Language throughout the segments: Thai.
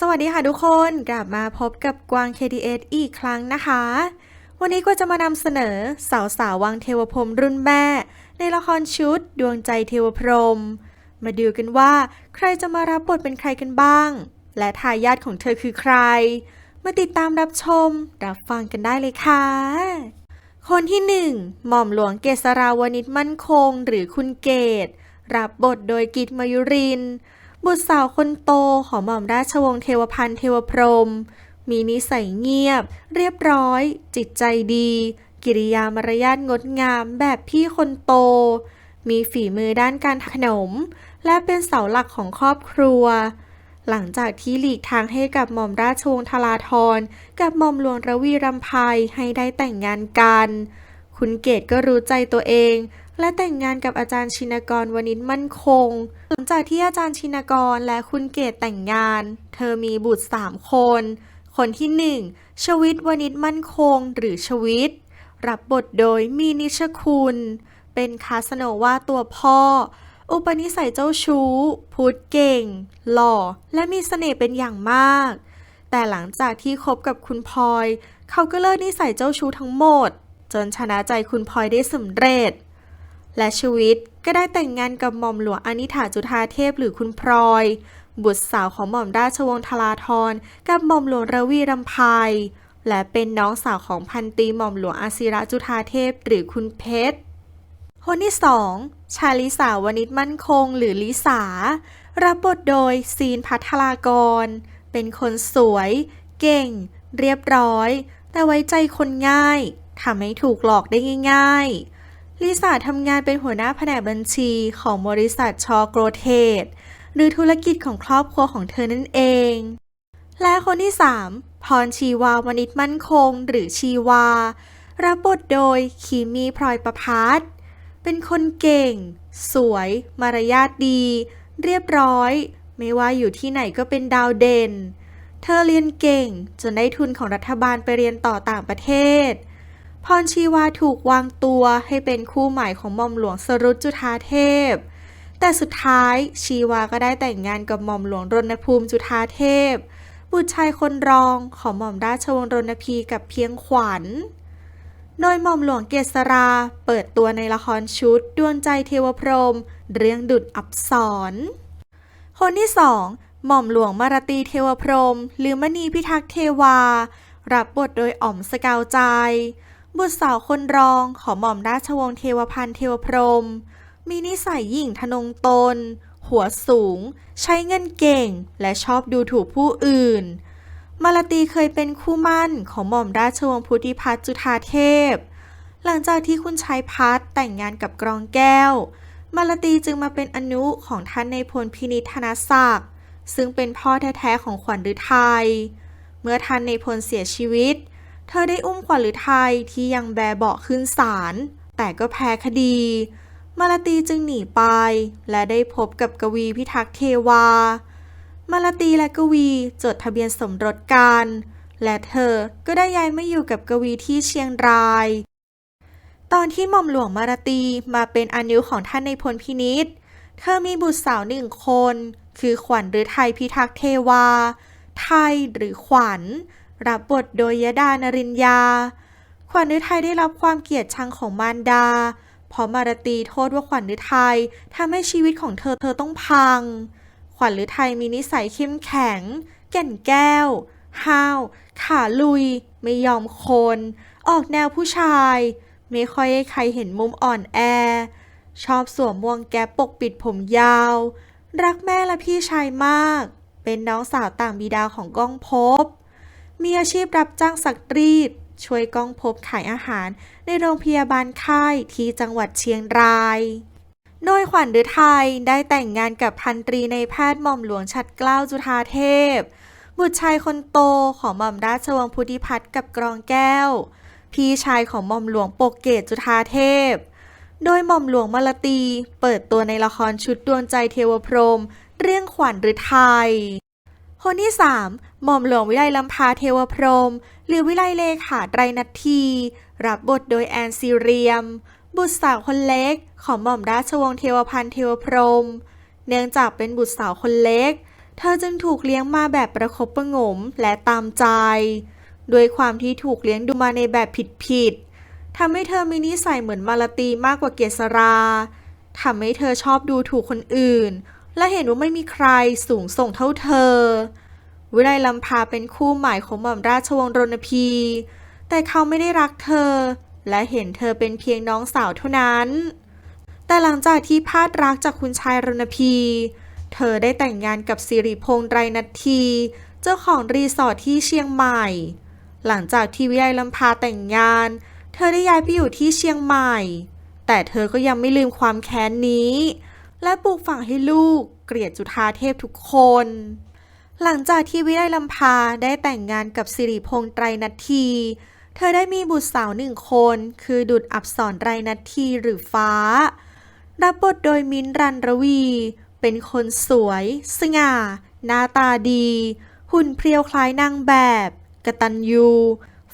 สวัสดีค่ะทุกคนกลับมาพบกับกวาง KTS อีกครั้งนะคะ วันนี้ก็จะมานำเสนอสาวสาววังเทวพรมรุ่นแม่ ในละครชุด ดวงใจเทวพรม มาดูกันว่า ใครจะมารับบทเป็นใครกันบ้าง และทายาทของเธอคือใคร มาติดตามรับชม รับฟังกันได้เลยค่ะ คนที่หนึ่งหม่อมหลวงเกษราวนิชมั่นคง หรือคุณเกตรับบทโดยกิตมายุรินทร์ บุตรสาวคนโตของหม่อมราชวงศ์เทวพันธ์เทวพรม มีนิสัยเงียบ เรียบร้อย จิตใจดี กิริยามารยาทงดงามแบบพี่คนโต มีฝีมือด้านการขนม และเป็นเสาหลักของครอบครัว หลังจากที่หลีกทางให้กับหม่อมราชวงศ์ทราธรกับหม่อมหลวงระวีรำไพให้ได้แต่งงานกัน คุณเกดก็รู้ใจตัวเอง และแต่งงานกับอาจารย์ชินกรวณิชมั่นคง หลังจากที่อาจารย์ชินกรและคุณเกดแต่งงาน เธอมีบุตรสามคน คนที่หนึ่งชวิตวณิชมั่นคงหรือชวิต รับบทโดยมีนิชคุณ เป็นคาสโนวาตัวพ่อ อุปนิสัยเจ้าชู้ พูดเก่ง หล่อ และมีเสน่ห์เป็นอย่างมาก แต่หลังจากที่คบกับคุณพลอย เขาก็เลิกนิสัยเจ้าชู้ทั้งหมด จนชนะใจคุณพลอยได้สำเร็จ และชีวิตก็ได้แต่งงานกับหม่อมหลวงอนิถาจุธาเทพหรือคุณพลอย บุตรสาวของหม่อมราชวงศ์ทราธรกับหม่อมหลวงระวีรำไพและเป็นน้องสาวของพันตีหม่อมหลวงอาศิระจุธาเทพหรือคุณเพชรคนที่สองชาลิสาวนิชมั่นคงหรือลิสา รับบทโดยซีนพัทรากร เป็นคนสวย เก่ง เรียบร้อย แต่ไว้ใจคนง่ายทำให้ถูกหลอกได้ง่าย ๆ ลิสาทำงานเป็นหัวหน้าแผนกบัญชีของบริษัทชอโกรเทดหรือธุรกิจของครอบครัวของเธอนั่นเอง และคนที่ 3 พรชีวาวนิชมั่นคง หรือชีวา รับบทโดยคีมีพลอยประพัฒเป็นคนเก่ง สวย มารยาทดี เรียบร้อย ไม่ว่าอยู่ที่ไหนก็เป็นดาวเด่น เธอเรียนเก่งจนได้ทุนของรัฐบาลไปเรียนต่อต่างประเทศ พรชีวาถูกวางตัวให้เป็นคู่ใหมายของหม่อมหลวงสรุตจุธาเทพ แต่สุดท้ายชีวาก็ได้แต่งงานกับหม่อมหลวงรณภูมิจุธาเทพ บุตรชายคนรองของหม่อมราชวงศ์รณพีกับเพียงขวัญ โดยหม่อมหลวงเกษราเปิดตัวในละครชุดดวงใจเทวพรหมเรื่องดุดอับสรคนที่สองหม่อมหลวงมารตีเทวพรหมหรือมณีพิทักษ์เทวา รับบทโดยอ๋อมสกาวใจ บุตรสาวคนรองของหม่อมราชวงศ์เทวพันธ์เทวพรหมมีนิสัยหยิ่งทะนงตน หัวสูง ใช้เงินเก่ง และชอบดูถูกผู้อื่น มาลาตีเคยเป็นคู่มั่นของหม่อมราชวงศ์พุทธิพัฒน์จุธาเทพ หลังจากที่คุณชายพัฒน์แต่งงานกับกรองแก้ว มาลาตีจึงมาเป็นอนุของท่านในพลพินิธนศักดิ์ซึ่งเป็นพ่อแท้ๆของขวัญฤทัย เมื่อท่านในพลเสียชีวิต เธอได้อุ้มขวัญฤทัยที่ยังแบเบาะขึ้นศาล แต่ก็แพ้คดี มาลาตีจึงหนีไป และได้พบกับกวีพิทักษ์เทวา มาลาตีและกวีจดทะเบียนสมรสกัน และเธอก็ได้ย้ายมาอยู่กับกวีที่เชียงราย ตอนที่หม่อมหลวงมาลาตีมาเป็นอนุของท่านในพลพินิษเธอมีบุตรสาวหนึ่งคน คือขวัญฤทัยพิทักษ์เทวา ไทยหรือขวัญ รับบทโดยยดานรินยา ขวัญฤทัยได้รับความเกลียดชังของมารดา เพราะมารตีโทษว่าขวัญฤทัยทำให้ชีวิตของเธอเธอต้องพัง ขวัญฤทัยมีนิสัยเข้มแข็ง แก่นแก้ว ห้าว ขาลุย ไม่ยอมคน ออกแนวผู้ชาย ไม่ค่อยให้ใครเห็นมุมอ่อนแอ ชอบสวมมวงแก๊ปปกปิดผมยาว รักแม่และพี่ชายมาก เป็นน้องสาวต่างบิดาของก้องภพ มีอาชีพรับจ้างสักรีด ช่วยก้องภพขายอาหาร ในโรงพยาบาลค่ายที่จังหวัดเชียงราย โดยขวัญฤทัยได้แต่งงานกับพันตรีในแพทย์หม่อมหลวงชัดเกล้าจุธาเทพ บุตรชายคนโตของหม่อมราชวงศ์พุทธิพัฒน์กับกรองแก้ว พี่ชายของหม่อมหลวงปกเกตจุธาเทพ โดยหม่อมหลวงมลตี เปิดตัวในละครชุดดวงใจเทวพรหมเรื่องขวัญฤทัย คนที่ 3 หม่อมหลวงวิไลลำพาเทวพรหมหรือวิไลเลขาไตรนัทที รับบทโดยแอนซีเรียม บุตรสาวคนเล็กของหม่อมราชวงศ์เทวพันธ์เทวพรหมเนื่องจากเป็นบุตรสาวคนเล็ก เธอจึงถูกเลี้ยงมาแบบประคบประงมและตามใจ ด้วยความที่ถูกเลี้ยงดูมาในแบบผิดๆทำให้เธอมีนิสัยเหมือนมาลตีมากกว่าเกษราทำให้เธอชอบดูถูกคนอื่น และเห็นว่าไม่มีใครสูงส่งเท่าเธอ วิไลลำพาเป็นคู่หมายของหม่อมราชวงศ์รณพี แต่เขาไม่ได้รักเธอ และเห็นเธอเป็นเพียงน้องสาวเท่านั้น แต่หลังจากที่พลาดรักจากคุณชายรณพี เธอได้แต่งงานกับสิริพงษ์ไรนัทที เจ้าของรีสอร์ทที่เชียงใหม่ หลังจากที่วิไลลำพาแต่งงาน เธอได้ย้ายไปอยู่ที่เชียงใหม่ แต่เธอก็ยังไม่ลืมความแค้นนี้ และปลูกฝังให้ลูกเกลียดจุฑาเทพทุกคน หลังจากที่วิไลลำพาได้แต่งงานกับสิริพงษ์ไตรนัททีเธอได้มีบุตรสาวหนึ่งคน คือดุดอับสรไตรนัททีหรือฟ้า รับบทโดยมิ้นรันรวี เป็นคนสวย สง่า หน้าตาดี หุ่นเพรียวคล้ายนางแบบกตัญญู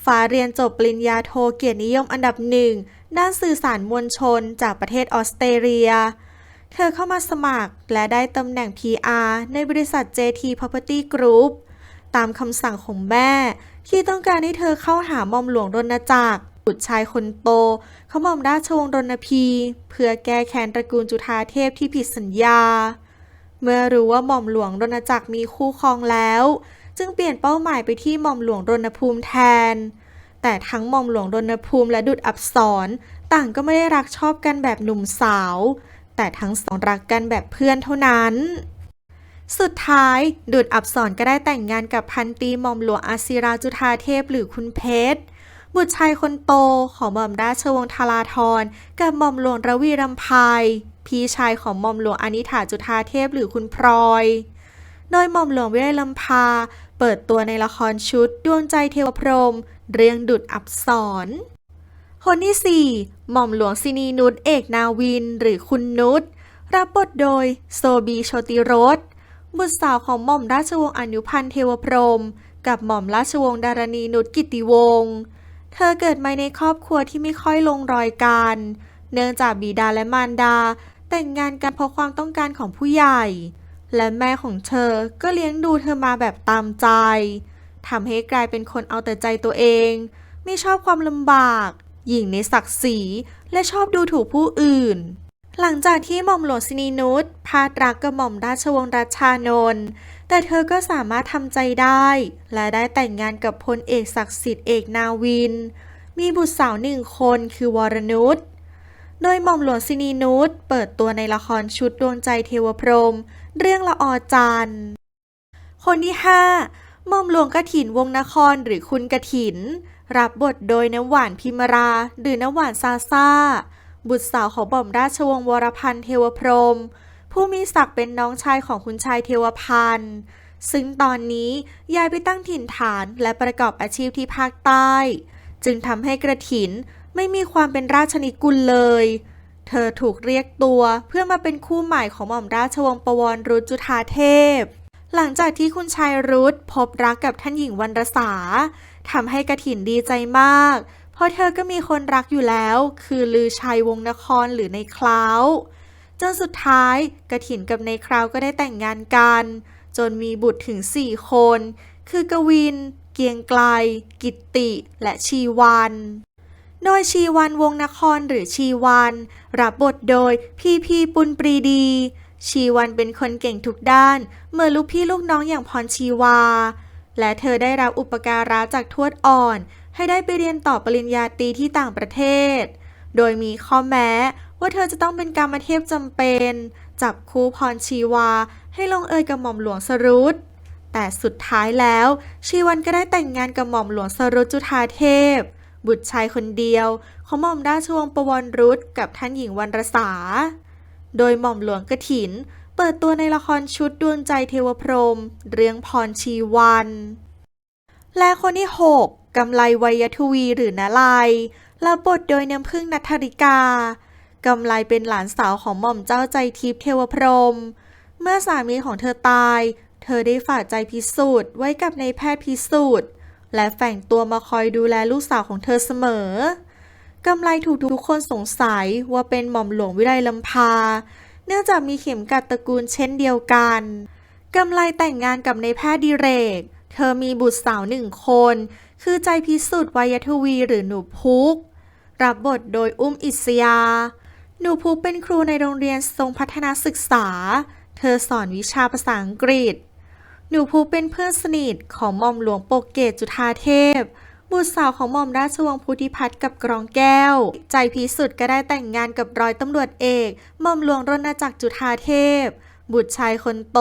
ฟ้าเรียนจบปริญญาโทเกียรตินิยมอันดับหนึ่งด้านสื่อสารมวลชนจากประเทศออสเตรเลีย เธอเข้ามาสมัครและได้ตำแหน่ง PR ในบริษัท JT Property Group ตามคำสั่งของแม่ ที่ต้องการให้เธอเข้าหาหม่อมหลวงรณจักรบุตรชายคนโตเขาหม่อมราชวงศ์รณพี เพื่อแก้แค้นตระกูลจุฑาเทพที่ผิดสัญญา เมื่อรู้ว่าหม่อมหลวงรณจักรมีคู่ครองแล้ว จึงเปลี่ยนเป้าหมายไปที่หม่อมหลวงรณภูมิแทน แต่ทั้งหม่อมหลวงรณภูมิและดุจอับสรต่างก็ไม่ได้รักชอบกันแบบหนุ่มสาว แต่ทั้งสองรักกันแบบเพื่อนเท่านั้น สุดท้ายดุดอับสรก็ได้แต่งงานกับพันตีหม่อมหลวงอาศิราจุธาเทพหรือคุณเพชรบุตรชายคนโตของหม่อมราชวงศ์ทาราธรกับหม่อมหลวงระวีรำไพพี่ชายของหม่อมหลวงอนิถาจุธาเทพหรือคุณพลอย โดยหม่อมหลวงวิไลลำพา เปิดตัวในละครชุดดวงใจเทวพรหมเรื่องดุดอับสร คนที่ 4 หม่อมหลวงซินีนุชเอกนาวินหรือคุณนุชรับบทโดยโซบีโชติรสบุตรสาวของหม่อมราชวงศ์อนุพันธ์เทวพรม กับหม่อมราชวงศ์ดารณีนุชกิติวงศ์เธอเกิดมาในครอบครัวที่ไม่ค่อยลงรอยกัน เนื่องจากบิดาและมารดา แต่งงานกันเพราะความต้องการของผู้ใหญ่ และแม่ของเธอก็เลี้ยงดูเธอมาแบบตามใจทำให้กลายเป็นคนเอาแต่ใจตัวเอง ไม่ชอบความลำบาก หยิ่งในศักดิ์ศรีและชอบดูถูกผู้อื่น หลังจากที่หม่อมหลวงสินีนุชพาดรักกับหม่อมราชวงศ์รัชานนท์แต่เธอก็สามารถทำใจได้ และได้แต่งงานกับพลเอกศักดิ์สิทธิ์เอกนาวิน มีบุตรสาวหนึ่งคนคือวรนุชโดยหม่อมหลวงสินีนุชเปิดตัวในละครชุดดวงใจเทวพรหมเรื่องละออจันคนที่ 5 หม่อมหลวงกะถินวงนครหรือคุณกะถิน รับบทโดยน้ำหวานพิมรา หรือน้ำหวานซาซาบุตรสาวของหม่อมราชวงศ์วรพันธ์เทวพรหมผู้มีศักดิ์เป็นน้องชายของคุณชายเทวพันธ์ซึ่งตอนนี้ย้ายไปตั้งถิ่นฐานและประกอบอาชีพที่ภาคใต้ จึงทำให้กระถินไม่มีความเป็นราชนิกุลเลย เธอถูกเรียกตัวเพื่อมาเป็นคู่ใหม่ของหม่อมราชวงศ์ปวรรุจุธาเทพ หลังจากที่คุณชายรุธพบรักกับท่านหญิงวรรณสา ทำให้กระถินดีใจมาก เพราะเธอก็มีคนรักอยู่แล้ว คือลือชัยวงนครหรือในคล้าวจนสุดท้ายกระถินกับในคราวก็ได้แต่งงานกัน จนมีบุตรถึง4คน คือกวิน เกียงไกล กิตติ และชีวันโดยชีวันวงนครหรือชีวัน รับบทโดยพีพีปุณปรีดี ชีวันเป็นคนเก่งทุกด้าน เมื่อลูกพี่ลูกน้องอย่างพรชีวา และเธอได้รับอุปการะจากทวดอ่อน ให้ได้ไปเรียนต่อปริญญาตรีที่ต่างประเทศ โดยมีข้อแม้ว่าเธอจะต้องเป็นกรรมเทพจำเป็น จับคู่พรชีวา ให้ลงเอยกับหม่อมหลวงสรุตแต่สุดท้ายแล้ว ชีวันก็ได้แต่งงานกับหม่อมหลวงสรุตจุธาเทพ บุตรชายคนเดียวของหม่อมราชวงศ์ปวรรุตกับท่านหญิงวรรสาโดยหม่อมหลวงกถิน ปิดตัวในละครชุดดวงใจเทวพรหมเรื่องพรชีวัน และคนที่ 6กำไลวัยทวีหรือนาลายรับบทโดยน้ำพึ่งนัทธริกากำไลเป็นหลานสาวของหม่อมเจ้าใจทิพย์เทวพรหมเมื่อสามีของเธอตาย เธอได้ฝากใจพิสูจน์ไว้กับในแพทย์พิสูจน์ และแฝงตัวมาคอยดูแลลูกสาวของเธอเสมอกำไลถูกทุกคนสงสัยว่าเป็นหม่อมหลวงวิไลลำพา เนื่องจากมีเข็มกัดตระกูลเช่นเดียวกันกำไลแต่งงานกับในแพทย์ดิเรก เธอมีบุตรสาวหนึ่งคน คือใจพิสุทธิ์วายทวีหรือหนูพุก รับบทโดยอุ้มอิสยา หนูพุกเป็นครูในโรงเรียนทรงพัฒนาศึกษา เธอสอนวิชาภาษาอังกฤษ หนูพุกเป็นเพื่อนสนิทของหม่อมหลวงโปกเกตจุฑาเทพ บุตรสาวของหม่อมราชวงศ์พุทธิพัฒน์กับกรองแก้ว ใจพิสุทธิ์ก็ได้แต่งงานกับร้อยตำรวจเอกหม่อมหลวงรณจักรจุฑาเทพ บุตรชายคนโต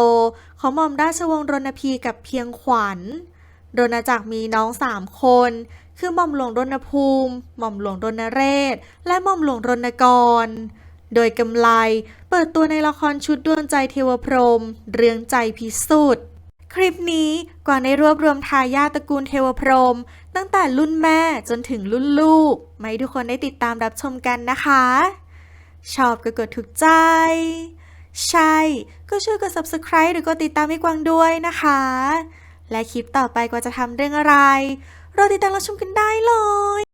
ของหม่อมราชวงศ์รณพีกับเพียงขวัญรณจักรมีน้องสามคน คือหม่อมหลวงรณภูมิ หม่อมหลวงรณเรศ และหม่อมหลวงรณกร โดยกำไลเปิดตัวในละครชุดดวงใจเทวพรหมเรื่องใจพิสุทธิ์คลิปนี้กวางได้รวบรวมทายาทตระกูลเทวพรหม ตั้งแต่รุ่นแม่จนถึงรุ่นลูกมาให้ทุกคนได้ติดตามรับชมกันนะคะ ชอบก็กดถูกใจ ใช่ ก็ช่วยกด subscribe หรือกดติดตามให้กวางด้วยนะคะ และคลิปต่อไปกว่าจะทำเรื่องอะไร รอติดตามรับชมกันได้เลย